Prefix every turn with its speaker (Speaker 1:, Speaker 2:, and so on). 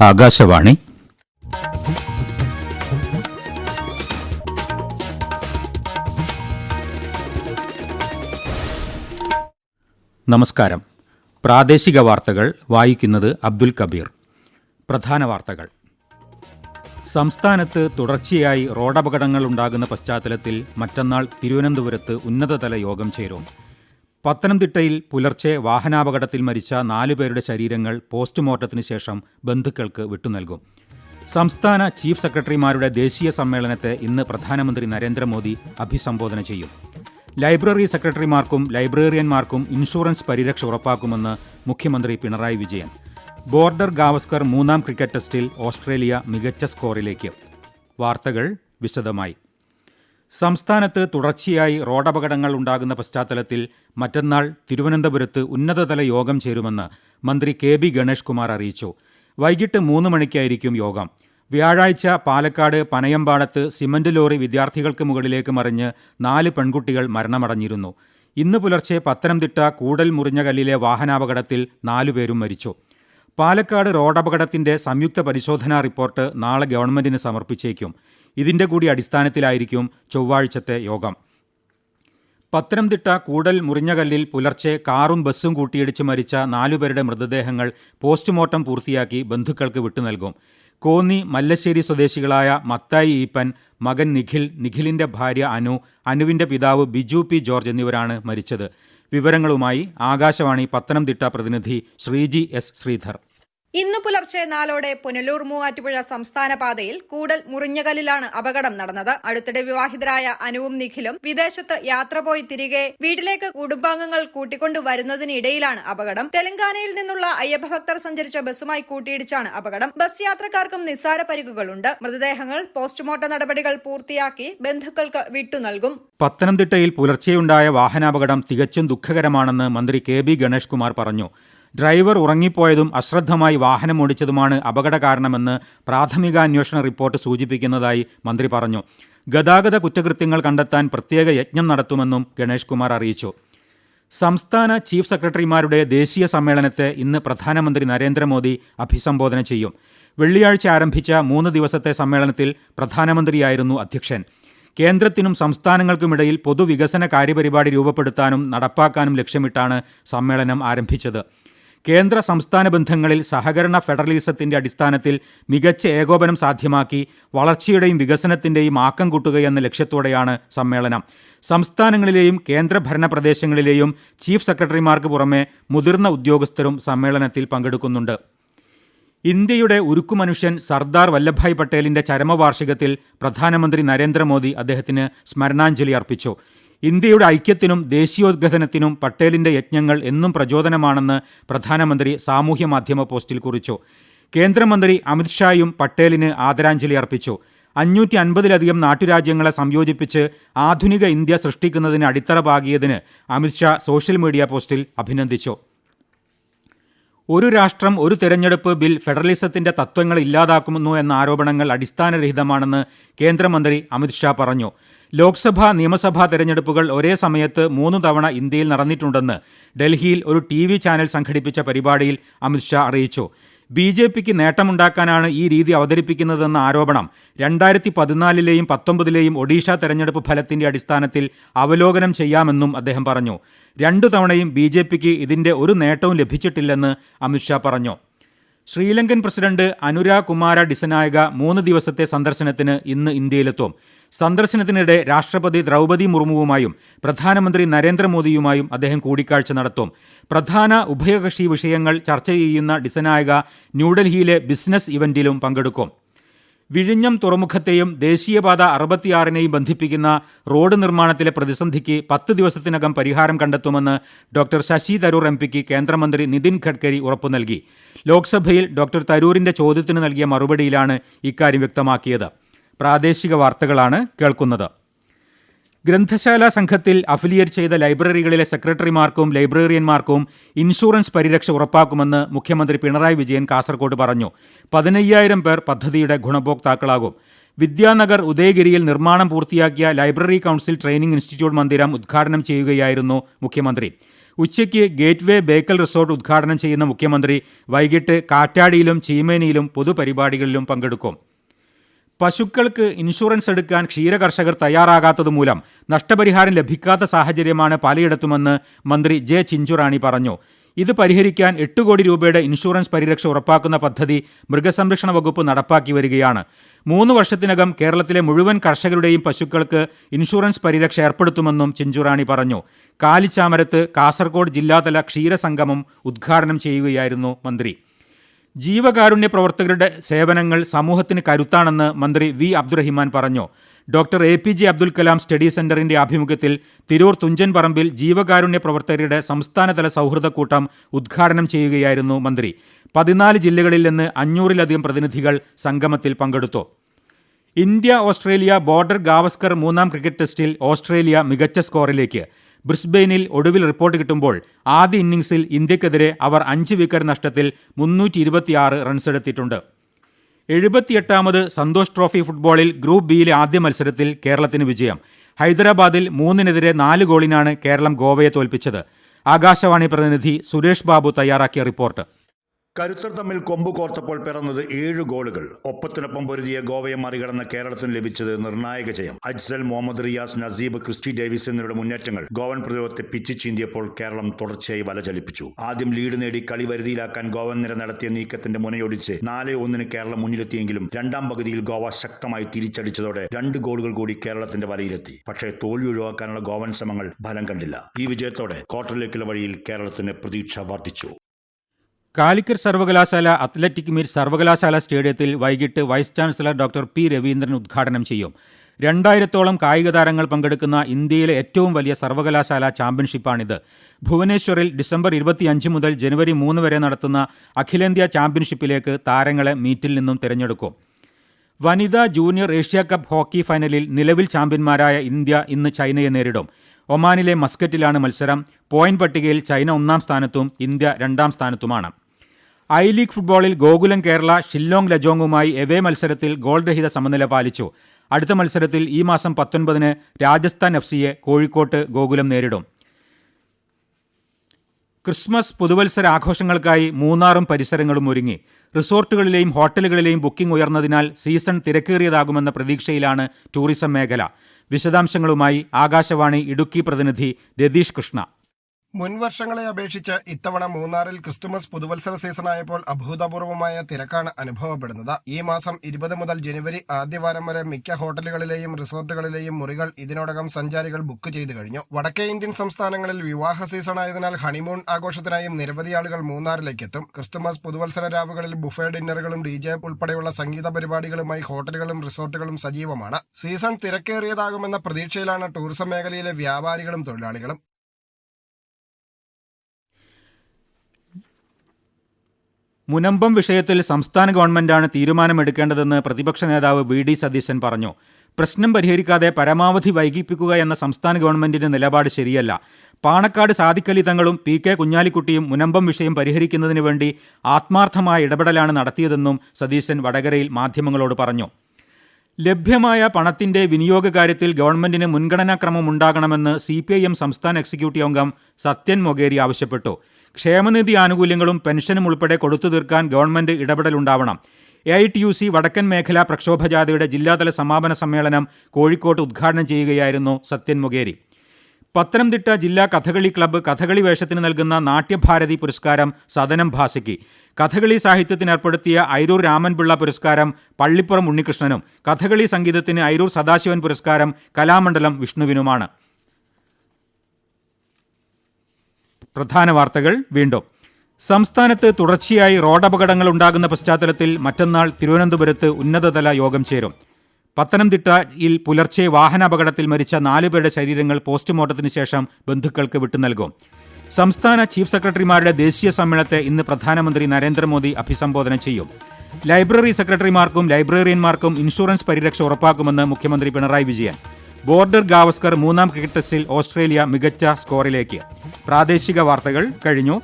Speaker 1: ആകാശവാണി. നമസ്കാരം. പ്രാദേശിക വാർത്തകൾ വായിക്കുന്നത് അബ്ദുൽ കബീർ. പ്രധാന വാർത്തകൾ. സംസ്ഥാനത്ത് തുടർച്ചയായി റോഡപകടങ്ങൾ ഉണ്ടാകുന്ന പശ്ചാത്തലത്തിൽ മറ്റന്നാൾ തിരുവനന്തപുരത്ത് ഉന്നതതല യോഗം ചേരും. പത്തനംതിട്ടയിൽ പുലർച്ചെ വാഹനാപകടത്തിൽ മരിച്ച നാലുപേരുടെ ശരീരങ്ങൾ പോസ്റ്റ്മോർട്ടത്തിന് ശേഷം ബന്ധുക്കൾക്ക് വിട്ടുനൽകും. സംസ്ഥാന ചീഫ് സെക്രട്ടറിമാരുടെ ദേശീയ സമ്മേളനത്തെ ഇന്ന് പ്രധാനമന്ത്രി നരേന്ദ്രമോദി അഭിസംബോധന ചെയ്യും. ലൈബ്രറി സെക്രട്ടറിമാർക്കും ലൈബ്രറിയന്മാർക്കും ഇൻഷുറൻസ് പരിരക്ഷ ഉറപ്പാക്കുമെന്ന് മുഖ്യമന്ത്രി പിണറായി വിജയൻ. ബോർഡർ ഗാവസ്കർ മൂന്നാം ക്രിക്കറ്റ് ടെസ്റ്റിൽ ഓസ്ട്രേലിയ മികച്ച സ്കോറിലേക്ക്. വാർത്തകൾ വിശദമായി. സംസ്ഥാനത്ത് തുടർച്ചയായി റോഡപകടങ്ങൾ ഉണ്ടാകുന്ന പശ്ചാത്തലത്തിൽ മറ്റന്നാൾ തിരുവനന്തപുരത്ത് ഉന്നതതല യോഗം ചേരുമെന്ന് മന്ത്രി കെ ബി ഗണേഷ് കുമാർ അറിയിച്ചു. വൈകിട്ട് മൂന്ന് മണിക്കായിരിക്കും യോഗം. വ്യാഴാഴ്ച പാലക്കാട് പനയമ്പാടത്ത് സിമന്റ് ലോറി വിദ്യാർത്ഥികൾക്ക് മുകളിലേക്ക് മറിഞ്ഞ് നാല് പെൺകുട്ടികൾ മരണമടഞ്ഞിരുന്നു. ഇന്ന് പുലർച്ചെ പത്തനംതിട്ട കൂടൽ മുറിഞ്ഞകല്ലിലെ വാഹനാപകടത്തിൽ നാലുപേരും മരിച്ചു. പാലക്കാട് റോഡപകടത്തിന്റെ സംയുക്ത പരിശോധനാ റിപ്പോർട്ട് നാളെ ഗവൺമെന്റിന് സമർപ്പിച്ചേക്കും. ഇതിന്റെ കൂടി അടിസ്ഥാനത്തിലായിരിക്കും ചൊവ്വാഴ്ചത്തെ യോഗം. പത്തനംതിട്ട കൂടൽ മുറിഞ്ഞകല്ലിൽ പുലർച്ചെ കാറും ബസ്സും കൂട്ടിയിടിച്ച് മരിച്ച നാലുപേരുടെ മൃതദേഹങ്ങൾ പോസ്റ്റ്മോർട്ടം പൂർത്തിയാക്കി ബന്ധുക്കൾക്ക് വിട്ടുനൽകും. കോന്നി മല്ലശ്ശേരി സ്വദേശികളായ മത്തായി ഈപ്പൻ മകൻ നിഖിൽ നിഖിലിന്റെ ഭാര്യ അനു അനുവിന്റെ പിതാവ് ബിജു പി ജോർജ് എന്നിവരാണ് മരിച്ചത്. വിവരങ്ങളുമായി ആകാശവാണി പത്തനംതിട്ട പ്രതിനിധി ശ്രീജി എസ് ശ്രീധർ.
Speaker 2: ഇന്ന് പുലർച്ചെ നാലോടെ പുനലൂർ മൂവാറ്റുപുഴ സംസ്ഥാന പാതയിൽ കൂടൽ മുറിഞ്ഞകല്ലിലാണ് അപകടം നടന്നത്. അടുത്തിടെ വിവാഹിതരായ അനുവും നിഖിലും വിദേശത്ത് യാത്ര പോയി തിരികെ വീട്ടിലേക്ക് കുടുംബാംഗങ്ങൾ കൂട്ടിക്കൊണ്ടു വരുന്നതിനിടയിലാണ് അപകടം. തെലങ്കാനയിൽ നിന്നുള്ള അയ്യപ്പഭക്തർ സഞ്ചരിച്ച ബസ്സുമായി കൂട്ടിയിടിച്ചാണ് അപകടം. ബസ് യാത്രക്കാർക്കും നിസ്സാര പരിക്കുകളുണ്ട്. മൃതദേഹങ്ങൾ പോസ്റ്റ്മോർട്ടം നടപടികൾ പൂർത്തിയാക്കി ബന്ധുക്കൾക്ക് വിട്ടു നൽകും.
Speaker 1: പത്തനംതിട്ടയിൽ പുലർച്ചെയുണ്ടായ വാഹനാപകടം തികച്ചും ദുഃഖകരമാണെന്ന് മന്ത്രി കെ ബി ഗണേഷ് കുമാർ പറഞ്ഞു. ഡ്രൈവർ ഉറങ്ങിപ്പോയതും അശ്രദ്ധമായി വാഹനം ഓടിച്ചതുമാണ് അപകട കാരണമെന്ന് പ്രാഥമികാന്വേഷണ റിപ്പോർട്ട് സൂചിപ്പിക്കുന്നതായി മന്ത്രി പറഞ്ഞു. ഗതാഗത കുറ്റകൃത്യങ്ങൾ കണ്ടെത്താൻ പ്രത്യേക യജ്ഞം നടത്തുമെന്നും ഗണേഷ് കുമാർ അറിയിച്ചു. സംസ്ഥാന ചീഫ് സെക്രട്ടറിമാരുടെ ദേശീയ സമ്മേളനത്തെ ഇന്ന് പ്രധാനമന്ത്രി നരേന്ദ്രമോദി അഭിസംബോധന ചെയ്യും. വെള്ളിയാഴ്ച ആരംഭിച്ച മൂന്ന് ദിവസത്തെ സമ്മേളനത്തിൽ പ്രധാനമന്ത്രിയായിരുന്നു അധ്യക്ഷൻ. കേന്ദ്രത്തിനും സംസ്ഥാനങ്ങൾക്കുമിടയിൽ പൊതുവികസന കാര്യപരിപാടി രൂപപ്പെടുത്താനും നടപ്പാക്കാനും ലക്ഷ്യമിട്ടാണ് സമ്മേളനം ആരംഭിച്ചത്. കേന്ദ്ര സംസ്ഥാന ബന്ധങ്ങളിൽ സഹകരണ ഫെഡറലിസത്തിന്റെ അടിസ്ഥാനത്തിൽ മികച്ച ഏകോപനം സാധ്യമാക്കി വളർച്ചയുടെയും വികസനത്തിന്റെയും ആക്കം കൂട്ടുകയെന്ന ലക്ഷ്യത്തോടെയാണ് സമ്മേളനം. സംസ്ഥാനങ്ങളിലെയും കേന്ദ്രഭരണ പ്രദേശങ്ങളിലെയും ചീഫ് സെക്രട്ടറിമാർക്ക് പുറമെ മുതിർന്ന ഉദ്യോഗസ്ഥരും സമ്മേളനത്തിൽ പങ്കെടുക്കുന്നുണ്ട്. ഇന്ത്യയുടെ ഉരുക്കുമനുഷ്യൻ സർദാർ വല്ലഭായ് പട്ടേലിന്റെ ചരമവാർഷികത്തിൽ പ്രധാനമന്ത്രി നരേന്ദ്രമോദി അദ്ദേഹത്തിന് സ്മരണാഞ്ജലി അർപ്പിച്ചു. ഇന്ത്യയുടെ ഐക്യത്തിനും ദേശീയോദ്ഗ്രഥനത്തിനും പട്ടേലിന്റെ യജ്ഞങ്ങൾ എന്നും പ്രചോദനമാണെന്ന് പ്രധാനമന്ത്രി സാമൂഹ്യ മാധ്യമ പോസ്റ്റിൽ കുറിച്ചു. കേന്ദ്രമന്ത്രി അമിത്ഷായും പട്ടേലിന് ആദരാഞ്ജലി അർപ്പിച്ചു. അഞ്ഞൂറ്റി അൻപതിലധികം നാട്ടുരാജ്യങ്ങളെ സംയോജിപ്പിച്ച് ആധുനിക ഇന്ത്യ സൃഷ്ടിക്കുന്നതിന് അടിത്തറ പാകിയതിന് അമിത്ഷാ സോഷ്യൽ മീഡിയ പോസ്റ്റിൽ അഭിനന്ദിച്ചു. ഒരു രാഷ്ട്രം ഒരു തെരഞ്ഞെടുപ്പ് ബിൽ ഫെഡറലിസത്തിന്റെ തത്വങ്ങൾ ഇല്ലാതാക്കുന്നു എന്ന ആരോപണങ്ങൾ അടിസ്ഥാനരഹിതമാണെന്ന് കേന്ദ്രമന്ത്രി അമിത്ഷാ പറഞ്ഞു. ലോക്സഭാ നിയമസഭാ തെരഞ്ഞെടുപ്പുകൾ ഒരേ സമയത്ത് മൂന്ന് തവണ ഇന്ത്യയിൽ നടന്നിട്ടുണ്ടെന്ന് ഡൽഹിയിൽ ഒരു ടി ചാനൽ സംഘടിപ്പിച്ച പരിപാടിയിൽ അമിത്ഷാ അറിയിച്ചു. ബി ജെ പിക്ക് നേട്ടമുണ്ടാക്കാനാണ് ഈ രീതി അവതരിപ്പിക്കുന്നതെന്ന ആരോപണം രണ്ടായിരത്തി പതിനാലിലെയും പത്തൊമ്പതിലെയും ഒഡീഷ തെരഞ്ഞെടുപ്പ് ഫലത്തിന്റെ അടിസ്ഥാനത്തിൽ അവലോകനം ചെയ്യാമെന്നും അദ്ദേഹം പറഞ്ഞു. രണ്ടു തവണയും ബി ജെ പിക്ക് ഇതിന്റെ ഒരു നേട്ടവും ലഭിച്ചിട്ടില്ലെന്ന് അമിത്ഷാ പറഞ്ഞു. ശ്രീലങ്കൻ പ്രസിഡന്റ് അനുരാ കുമാര ഡിസനായക മൂന്ന് ദിവസത്തെ സന്ദർശനത്തിന് ഇന്ന് ഇന്ത്യയിലെത്തും. സന്ദർശനത്തിനിടെ രാഷ്ട്രപതി ദ്രൗപതി മുർമുവുമായും പ്രധാനമന്ത്രി നരേന്ദ്രമോദിയുമായും അദ്ദേഹം കൂടിക്കാഴ്ച നടത്തും. പ്രധാന ഉഭയകക്ഷി വിഷയങ്ങൾ ചർച്ച ചെയ്യുന്ന ഡിസനായക ന്യൂഡൽഹിയിലെ ബിസിനസ് ഇവന്റിലും പങ്കെടുക്കും. വിഴിഞ്ഞം തുറമുഖത്തെയും ദേശീയപാത അറുപത്തിയാറിനെയും ബന്ധിപ്പിക്കുന്ന റോഡ് നിർമ്മാണത്തിലെ പ്രതിസന്ധിക്ക് പത്ത് ദിവസത്തിനകം പരിഹാരം കണ്ടെത്തുമെന്ന് ഡോക്ടർ ശശി തരൂർ എം പിക്ക് കേന്ദ്രമന്ത്രി നിതിൻ ഗഡ്കരി ഉറപ്പു നൽകി. ലോക്സഭയിൽ ഡോക്ടർ തരൂരിന്റെ ചോദ്യത്തിന് നൽകിയ മറുപടിയിലാണ് ഇക്കാര്യം വ്യക്തമാക്കിയത്. പ്രാദേശിക വാർത്തകളാണ് കേൾക്കുന്നത്. ഗ്രന്ഥശാല സംഘത്തിൽ അഫിലിയേറ്റ് ചെയ്ത ലൈബ്രറികളിലെ സെക്രട്ടറിമാർക്കും ലൈബ്രറിയന്മാർക്കും ഇൻഷുറൻസ് പരിരക്ഷ ഉറപ്പാക്കുമെന്ന് മുഖ്യമന്ത്രി പിണറായി വിജയൻ കാസർകോട് പറഞ്ഞു. പതിനയ്യായിരം പേർ പദ്ധതിയുടെ ഗുണഭോക്താക്കളാകും. വിദ്യാനഗർ ഉദയഗിരിയിൽ നിർമ്മാണം പൂർത്തിയാക്കിയ ലൈബ്രറി കൗൺസിൽ ട്രെയിനിംഗ് ഇൻസ്റ്റിറ്റ്യൂട്ട് മന്ദിരം ഉദ്ഘാടനം ചെയ്യുകയായിരുന്നു മുഖ്യമന്ത്രി. ഉച്ചയ്ക്ക് ഗേറ്റ്വേ ബേക്കൽ റിസോർട്ട് ഉദ്ഘാടനം ചെയ്യുന്ന മുഖ്യമന്ത്രി വൈകിട്ട് കാറ്റാടിയിലും ചീമേനിയിലും പൊതുപരിപാടികളിലും പങ്കെടുക്കും. പശുക്കൾക്ക് ഇൻഷുറൻസ് എടുക്കാൻ ക്ഷീരകർഷകർ തയ്യാറാകാത്തതുമൂലം നഷ്ടപരിഹാരം ലഭിക്കാത്ത സാഹചര്യമാണ് പലയിടത്തുമെന്ന് മന്ത്രി ജെ ചിഞ്ചുറാണി പറഞ്ഞു. ഇത് പരിഹരിക്കാൻ എട്ട് കോടി രൂപയുടെ ഇൻഷുറൻസ് പരിരക്ഷ ഉറപ്പാക്കുന്ന പദ്ധതി മൃഗസംരക്ഷണ വകുപ്പ് നടപ്പാക്കി വരികയാണ്. മൂന്ന് വർഷത്തിനകം കേരളത്തിലെ മുഴുവൻ കർഷകരുടെയും പശുക്കൾക്ക് ഇൻഷുറൻസ് പരിരക്ഷ ഏർപ്പെടുത്തുമെന്നും ചിഞ്ചുറാണി പറഞ്ഞു. കാലിച്ചാമരത്ത് കാസർഗോഡ് ജില്ലാതല ക്ഷീരസംഗമം ഉദ്ഘാടനം ചെയ്യുകയായിരുന്നു മന്ത്രി. ജീവകാരുണ്യ പ്രവർത്തകരുടെ സേവനങ്ങൾ സമൂഹത്തിന് കരുത്താണെന്ന് മന്ത്രി വി അബ്ദുറഹിമാൻ പറഞ്ഞു. Doctor A P J Abdul Kalam study സെന്ററിന്റെ ആഭിമുഖ്യത്തിൽ തിരൂർ തുഞ്ചൻ പറമ്പിൽ ജീവകാരുണ്യ പ്രവർത്തകരുടെ സംസ്ഥാനതല സൗഹൃദ കൂട്ടം ഉദ്ഘാടനം ചെയ്യുകയായിരുന്നു മന്ത്രി. പതിനാല് ജില്ലകളിൽ നിന്ന് അഞ്ഞൂറിലധികം പ്രതിനിധികൾ സംഗമത്തിൽ പങ്കെടുത്തു. ഇന്ത്യ ഓസ്ട്രേലിയ ബോർഡർ ഗാവസ്കർ മൂന്നാം ക്രിക്കറ്റ് ടെസ്റ്റിൽ ഓസ്ട്രേലിയ മികച്ച സ്കോറിലേക്ക്. ബ്രിസ്ബെയിനിൽ ഒടുവിൽ റിപ്പോർട്ട് കിട്ടുമ്പോൾ ആദ്യ ഇന്നിംഗ്സിൽ ഇന്ത്യക്കെതിരെ അവർ അഞ്ച് വിക്കറ്റ് നഷ്ടത്തിൽ മുന്നൂറ്റി ഇരുപത്തിയാറ് റൺസെടുത്തിട്ടുണ്ട് എഴുപത്തിയെട്ടാമത് സന്തോഷ് ട്രോഫി ഫുട്ബോളിൽ ഗ്രൂപ്പ് ബിയിലെ ആദ്യ മത്സരത്തിൽ കേരളത്തിന് വിജയം. ഹൈദരാബാദിൽ മൂന്നിനെതിരെ നാല് ഗോളിനാണ് കേരളം ഗോവയെ തോൽപ്പിച്ചത്. ആകാശവാണി പ്രതിനിധി സുരേഷ് ബാബു തയ്യാറാക്കിയ റിപ്പോർട്ട്.
Speaker 3: കരുത്തർ തമ്മിൽ കൊമ്പ് കോർത്തപ്പോൾ പിറന്നത് ഏഴ് ഗോളുകൾ. ഒപ്പത്തിനൊപ്പം പൊരുതിയ ഗോവയെ മറികടന്ന കേരളത്തിന് ലഭിച്ചത് നിർണായക ജയം. അജ്സൽ മുഹമ്മദ് റിയാസ് നസീബ് ക്രിസ്റ്റി ഡേവിസ് എന്നിവരുടെ മുന്നേറ്റങ്ങൾ ഗോവൻ പ്രതിരോധത്തെ പിച്ചു ചീന്തിയപ്പോൾ കേരളം തുടർച്ചയായി വല ചലിപ്പിച്ചു. ആദ്യം ലീഡ് നേടി കളി വരുതിയിലാക്കാൻ ഗോവൻ നിര നടത്തിയ നീക്കത്തിന്റെ മുനയൊടിച്ച് നാല് ഒന്നിന് കേരളം മുന്നിലെത്തിയെങ്കിലും രണ്ടാം പകുതിയിൽ ഗോവ ശക്തമായി തിരിച്ചടിച്ചതോടെ രണ്ട് ഗോളുകൾ കൂടി കേരളത്തിന്റെ വലയിലെത്തി. പക്ഷേ തോൽവി ഒഴിവാക്കാനുള്ള ഗോവൻ ശ്രമങ്ങൾ ഫലം കണ്ടില്ല. ഈ വിജയത്തോടെ ക്വാർട്ടറിലേക്കുള്ള വഴിയിൽ കേരളത്തിന് പ്രതീക്ഷ വർദ്ധിച്ചു.
Speaker 1: കാലിക്കറ്റ് സർവകലാശാല അത്ലറ്റിക് മീറ്റ് സർവകലാശാല സ്റ്റേഡിയത്തിൽ വൈകിട്ട് vice chancellor doctor P Raveendran ഉദ്ഘാടനം ചെയ്യും. രണ്ടായിരത്തോളം കായിക താരങ്ങൾ പങ്കെടുക്കുന്ന ഇന്ത്യയിലെ ഏറ്റവും വലിയ സർവകലാശാല ചാമ്പ്യൻഷിപ്പാണിത്. ഭുവനേശ്വറിൽ ഡിസംബർ ഇരുപത്തിയഞ്ച് മുതൽ ജനുവരി മൂന്ന് വരെ നടത്തുന്ന അഖിലേന്ത്യാ ചാമ്പ്യൻഷിപ്പിലേക്ക് താരങ്ങളെ മീറ്റിൽ നിന്നും തിരഞ്ഞെടുക്കും. വനിതാ ജൂനിയർ ഏഷ്യ കപ്പ് ഹോക്കി ഫൈനലിൽ നിലവിൽ ചാമ്പ്യന്മാരായ ഇന്ത്യ ഇന്ന് ചൈനയെ നേരിടും. ഒമാനിലെ മസ്കറ്റിലാണ് മത്സരം. പോയിന്റ് പട്ടികയിൽ ചൈന ഒന്നാം സ്ഥാനത്തും ഇന്ത്യ രണ്ടാം സ്ഥാനത്തുമാണ്. ഐ ലീഗ് ഫുട്ബോളിൽ ഗോകുലം കേരള ഷില്ലോങ് ലജോങ്ങുമായി എവേ മത്സരത്തിൽ ഗോൾ രഹിത സമനില പാലിച്ചു. അടുത്ത മത്സരത്തിൽ ഈ മാസം പത്തൊൻപതിന് രാജസ്ഥാൻ എഫ് സിയെ കോഴിക്കോട്ട് ഗോകുലം നേരിടും. ക്രിസ്മസ് പുതുവത്സര ആഘോഷങ്ങൾക്കായി മൂന്നാറും പരിസരങ്ങളും ഒരുങ്ങി. റിസോർട്ടുകളിലെയും ഹോട്ടലുകളിലെയും ബുക്കിംഗ് ഉയർന്നതിനാൽ സീസൺ തിരക്കേറിയതാകുമെന്ന പ്രതീക്ഷയിലാണ് ടൂറിസം മേഖല. വിശദാംശങ്ങളുമായി ആകാശവാണി ഇടുക്കി പ്രതിനിധി രതീഷ് കൃഷ്ണ.
Speaker 4: മുൻ വർഷങ്ങളെ അപേക്ഷിച്ച് ഇത്തവണ മൂന്നാറിൽ ക്രിസ്തുമസ് പുതുവത്സര സീസണായപ്പോൾ അഭൂതപൂർവമായ തിരക്കാണ് അനുഭവപ്പെടുന്നത്. ഈ മാസം ഇരുപത് മുതൽ ജനുവരി ആദ്യവാരം വരെ മിക്ക ഹോട്ടലുകളിലെയും റിസോർട്ടുകളിലെയും മുറികൾ ഇതിനോടകം സഞ്ചാരികൾ ബുക്ക് ചെയ്തു കഴിഞ്ഞു. വടക്കേ ഇന്ത്യൻ സംസ്ഥാനങ്ങളിൽ വിവാഹ സീസണായതിനാൽ ഹണിമൂൺ ആഘോഷത്തിനായും നിരവധി ആളുകൾ മൂന്നാറിലേക്ക് എത്തും ക്രിസ്തുമസ് പുതുവത്സര രാവുകളിൽ ബുഫേ ഡിന്നറുകളും ഡി ജെ ഉൾപ്പെടെയുള്ള സംഗീത പരിപാടികളുമായി ഹോട്ടലുകളും റിസോർട്ടുകളും സജീവമാണ്. സീസൺ തിരക്കേറിയതാകുമെന്ന പ്രതീക്ഷയിലാണ് ടൂറിസം മേഖലയിലെ വ്യാപാരികളും തൊഴിലാളികളും.
Speaker 1: മുനമ്പം വിഷയത്തിൽ സംസ്ഥാന ഗവൺമെന്റാണ് തീരുമാനമെടുക്കേണ്ടതെന്ന് പ്രതിപക്ഷ നേതാവ് വി ഡി സതീശൻ പറഞ്ഞു. പ്രശ്നം പരിഹരിക്കാതെ പരമാവധി വൈകിപ്പിക്കുക എന്ന സംസ്ഥാന ഗവൺമെന്റിന്റെ നിലപാട് ശരിയല്ല. പാണക്കാട് സാദിഖലി തങ്ങളും പി കെ കുഞ്ഞാലിക്കുട്ടിയും മുനമ്പം വിഷയം പരിഹരിക്കുന്നതിന് വേണ്ടി ആത്മാർത്ഥമായ ഇടപെടലാണ് നടത്തിയതെന്നും സതീശൻ വടകരയിൽ മാധ്യമങ്ങളോട് പറഞ്ഞു. ലഭ്യമായ പണത്തിന്റെ വിനിയോഗ കാര്യത്തിൽ ഗവൺമെന്റിന് മുൻഗണനാക്രമം ഉണ്ടാകണമെന്ന് സി പി ഐ എം സംസ്ഥാന എക്സിക്യൂട്ടീവ് അംഗം സത്യൻ മൊഗേരി ആവശ്യപ്പെട്ടു. ക്ഷേമനിധി ആനുകൂല്യങ്ങളും പെൻഷനും ഉൾപ്പെടെ കൊടുത്തു തീർക്കാൻ government ഇടപെടലുണ്ടാവണം. A I T U C വടക്കൻ മേഖലാ പ്രക്ഷോഭജാഥയുടെ ജില്ലാതല സമാപന സമ്മേളനം കോഴിക്കോട്ട് ഉദ്ഘാടനം ചെയ്യുകയായിരുന്നു സത്യൻ മുഖേരി. പത്തനംതിട്ട ജില്ലാ കഥകളി ക്ലബ്ബ് കഥകളി വേഷത്തിന് നൽകുന്ന നാട്യഭാരതി പുരസ്കാരം സദനം ഭാസിക്ക്. കഥകളി സാഹിത്യത്തിന് ഏർപ്പെടുത്തിയ ഐരൂർ രാമൻപിള്ള പുരസ്കാരം പള്ളിപ്പുറം ഉണ്ണികൃഷ്ണനും. കഥകളി സംഗീതത്തിന് ഐരൂർ സദാശിവൻ പുരസ്കാരം കലാമണ്ഡലം വിഷ്ണുവിനുമാണ്. പ്രധാന വാർത്തകൾ വീണ്ടും. സംസ്ഥാനത്ത് തുടർച്ചയായി റോഡപകടങ്ങൾ ഉണ്ടാകുന്ന പശ്ചാത്തലത്തിൽ മറ്റന്നാൾ തിരുവനന്തപുരത്ത് ഉന്നതതല യോഗം ചേരും. പത്തനംതിട്ടയിൽ പുലർച്ചെ വാഹനാപകടത്തിൽ മരിച്ച നാലുപേരുടെ ശരീരങ്ങൾ പോസ്റ്റ്മോർട്ടത്തിന് ശേഷം ബന്ധുക്കൾക്ക് വിട്ടു നൽകും. സംസ്ഥാന ചീഫ് സെക്രട്ടറിമാരുടെ ദേശീയ സമ്മേളനത്തെ ഇന്ന് പ്രധാനമന്ത്രി നരേന്ദ്രമോദി അഭിസംബോധന ചെയ്യും. ലൈബ്രറി സെക്രട്ടറിമാർക്കും ലൈബ്രറിയന്മാർക്കും ഇൻഷുറൻസ് പരിരക്ഷ ഉറപ്പാക്കുമെന്ന് മുഖ്യമന്ത്രി പിണറായി വിജയൻ. ബോർഡർ ഗാവസ്കർ മൂന്നാം ക്രിക്കറ്റ് ടെസ്റ്റിൽ ഓസ്ട്രേലിയ മികച്ച സ്കോറിലേക്ക്. പ്രാദേശിക വാർത്തകൾ കഴിഞ്ഞു.